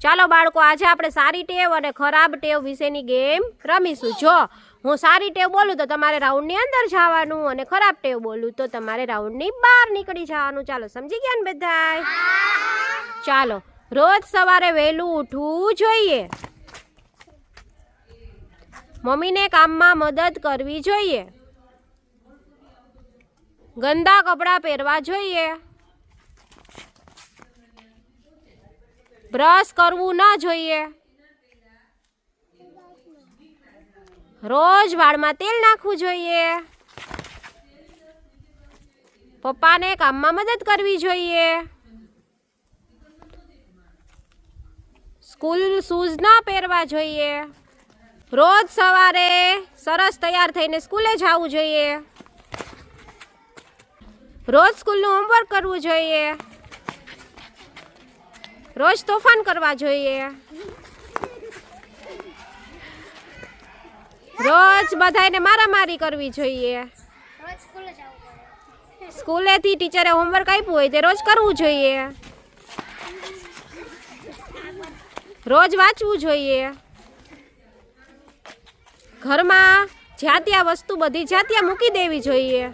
ચાલો બાળકો, આજે આપણે સારી ટેવ અને ખરાબ ટેવ વિશેની ગેમ રમીશું. જો હું સારી ટેવ બોલું તો તમારે રાઉન્ડની અંદર જવાનું અને ખરાબ ટેવ બોલું તો તમારે રાઉન્ડની બહાર નીકળી જવાનું. ચાલો, સમજી ગયા ને બધાય? ચાલો, રોજ સવારે વહેલું ઉઠવું જોઈએ. મમ્મીને કામમાં મદદ કરવી જોઈએ. ગંદા કપડાં પહેરવા જોઈએ. બ્રશ કરવું ન જોઈએ. રોજ વાળમાં તેલ નાખવું જોઈએ. પપ્પાને કામમાં મદદ કરવી જોઈએ. સ્કૂલ શૂઝ ન પહેરવા જોઈએ. રોજ સવારે સરસ તૈયાર થઈને સ્કૂલે જવું જોઈએ. રોજ સ્કૂલનું હોમવર્ક કરવું જોઈએ. રોજ તોફાન કરવા જોઈએ. રોજ બધાને મારામારી કરવી જોઈએ. સ્કૂલેથી ટીચરે હોમવર્ક આપ્યું હોય તે રોજ કરવું જોઈએ. રોજ વાંચવું જોઈએ. ઘરમાં જ્યાં ત્યાં વસ્તુ બધી જ્યાં ત્યાં મૂકી દેવી જોઈએ.